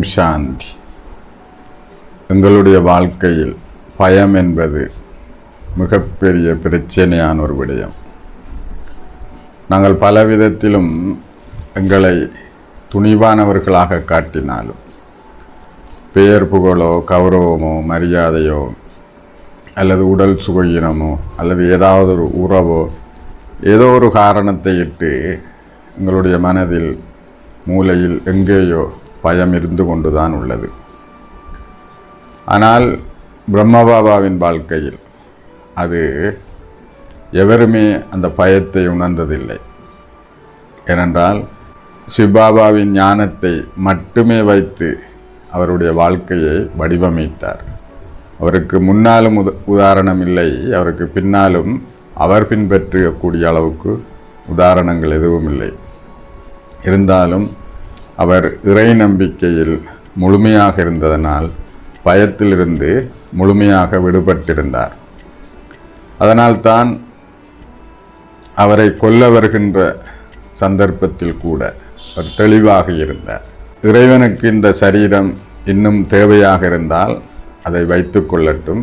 ஓம் சாந்தி. எங்களுடைய வாழ்க்கையில் பயம் என்பது மிகப்பெரிய பிரச்சனையான ஒரு விடயம். நாங்கள் பல விதத்திலும் எங்களை துணிவானவர்களாக காட்டினாலும் பெயர் புகழோ கௌரவமோ மரியாதையோ அல்லது உடல் சுகயினமோ அல்லது ஏதாவது ஒரு உறவோ ஏதோ ஒரு காரணத்தை இட்டு எங்களுடைய மனதில் மூலையில் எங்கேயோ பயம் இருந்து கொண்டுதான் உள்ளது. ஆனால் பிரம்மபாபாவின் வாழ்க்கையில் அது எவருமே அந்த பயத்தை உணர்ந்ததில்லை. ஏனென்றால் சிவபாபாவின் ஞானத்தை மட்டுமே வைத்து அவருடைய வாழ்க்கையை வடிவமைத்தார். அவருக்கு முன்னாலும் உத உதாரணம் இல்லை. அவருக்கு பின்னாலும் அவர் பின்பற்றக்கூடிய அளவுக்கு உதாரணங்கள் எதுவும் இல்லை. இருந்தாலும் அவர் இறை நம்பிக்கையில் முழுமையாக இருந்ததனால் பயத்திலிருந்து முழுமையாக விடுபட்டிருந்தார். அதனால்தான் அவரை கொல்ல வருகின்ற சந்தர்ப்பத்தில் கூட அவர் தெளிவாக இருந்தார். இறைவனுக்கு இந்த சரீரம் இன்னும் தேவையாக இருந்தால் அதை வைத்து கொள்ளட்டும்.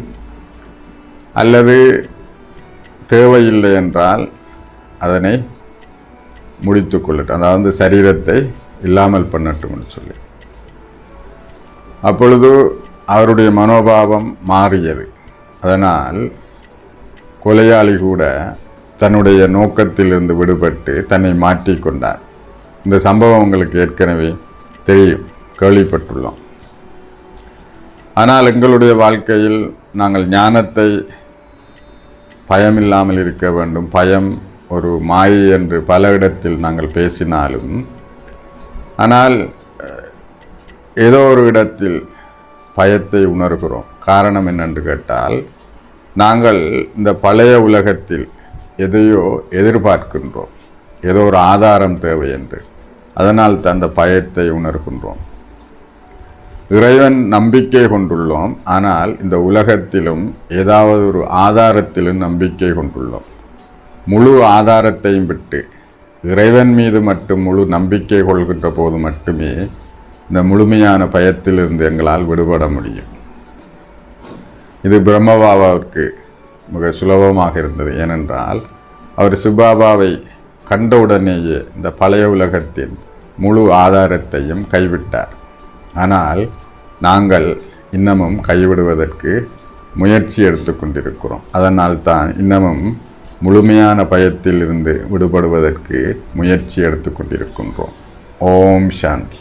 அல்லது தேவையில்லை என்றால் அதனை முடித்து கொள்ளட்டும். அதாவது சரீரத்தை இல்லாமல் பண்ணட்டும்னு சொல்லி. அப்பொழுது அவருடைய மனோபாவம் மாறியது. அதனால் கொலையாளி கூட தன்னுடைய நோக்கத்திலிருந்து விடுபட்டு தன்னை மாற்றிக்கொண்டார் இந்த சம்பவம் உங்களுக்கு ஏற்கனவே தெரியும். கேள்விப்பட்டுள்ளோம். ஆனால் எங்களுடைய வாழ்க்கையில் நாங்கள் ஞானத்தை பயமில்லாமல் இருக்க வேண்டும். பயம் ஒரு மாயை என்று பல இடத்தில் நாங்கள் பேசினாலும் ஆனால் ஏதோ ஒரு இடத்தில் பயத்தை உணர்கிறோம். காரணம் என்னென்று கேட்டால் நாங்கள் இந்த பழைய உலகத்தில் எதையோ எதிர்பார்க்கின்றோம். ஏதோ ஒரு ஆதாரம் தேவை என்று. அதனால் அந்த பயத்தை உணர்கின்றோம். இறைவன் நம்பிக்கை கொண்டுள்ளோம். ஆனால் இந்த உலகத்திலும் ஏதாவது ஒரு ஆதாரத்திலும் நம்பிக்கை கொண்டுள்ளோம். முழு ஆதாரத்தையும் விட்டு இறைவன் மீது மட்டும் முழு நம்பிக்கை கொள்கின்ற போது மட்டுமே இந்த முழுமையான பயத்திலிருந்து எங்களால் விடுபட முடியும். இது பிரம்மபாபாவிற்கு மிக சுலபமாக இருந்தது. ஏனென்றால் அவர் சுபாபாவை கண்டவுடனேயே இந்த பழைய உலகத்தின் முழு ஆதாரத்தையும் கைவிட்டார். ஆனால் நாங்கள் இன்னமும் கைவிடுவதற்கு முயற்சி எடுத்துக்கொண்டிருக்கிறோம் அதனால் தான் இன்னமும் முழுமையான பயத்தில் இருந்து விடுபடுவதற்கு முயற்சி எடுத்துக்கொண்டிருக்கின்றோம் ஓம் சாந்தி.